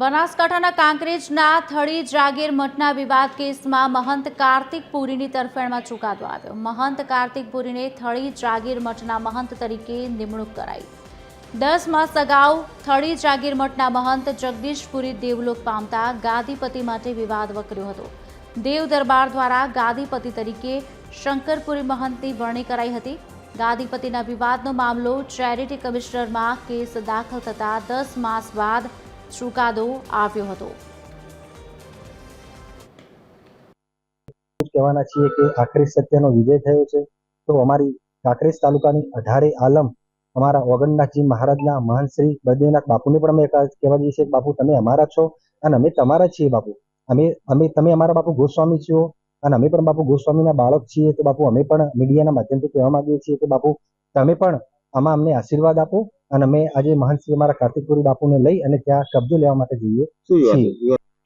બનાસકાંઠાના કાંકરેજના થળી જાગીર મઠના વિવાદ કેસમાં મહંત કાર્તિક પુરીની તરફેણમાં ચુકાદો આવ્યો. મહંત કાર્તિક પુરીને થળી જાગીર મઠના મહંત તરીકે નિમણૂક કરાઈ. દસ માસ અગાઉ થળી જાગીર મઠના મહંત જગદીશ પુરી દેવલોક પામતા ગાદીપતિ માટે વિવાદ વકર્યો હતો. દેવ દરબાર દ્વારા ગાદીપતિ તરીકે શંકરપુરી મહંતની વરણી કરાઈ હતી. ગાદીપતિના વિવાદનો મામલો ચેરિટી કમિશનરમાં કેસ દાખલ થતાં દસ માસ બાદ ચુકાદો આવ્યો હતો. કહેવાના છીએ કે આખરી સત્યનો વિજય થયો છે. તો અમારી કાંકરેજ તાલુકાની અઢારે આલમ અમારા ઓગણનાથજી મહારાજના મહાન શ્રી બદ્રીનાથ બાપુને પણ અમે કહેવા જઈએ છીએ બાપુ, તમે અમારા છો અને અમે તમારા છીએ બાપુ. અમે અમે, તમે અમારા બાપુ ગોસ્વામી છો અને અમે પણ બાપુ ગોસ્વામીના બાળક છીએ. તો બાપુ, અમે પણ મીડિયાના માધ્યમથી કહેવા માંગીએ છીએ કે બાપુ, તમે પણ આમાં અમને આશીર્વાદ આપો અને અમે આજે મહાન શ્રી અમારા કાર્તિકપુરી બાપુને લઈ અને ત્યાં કબજો લેવા માટે જઈએ છીએ.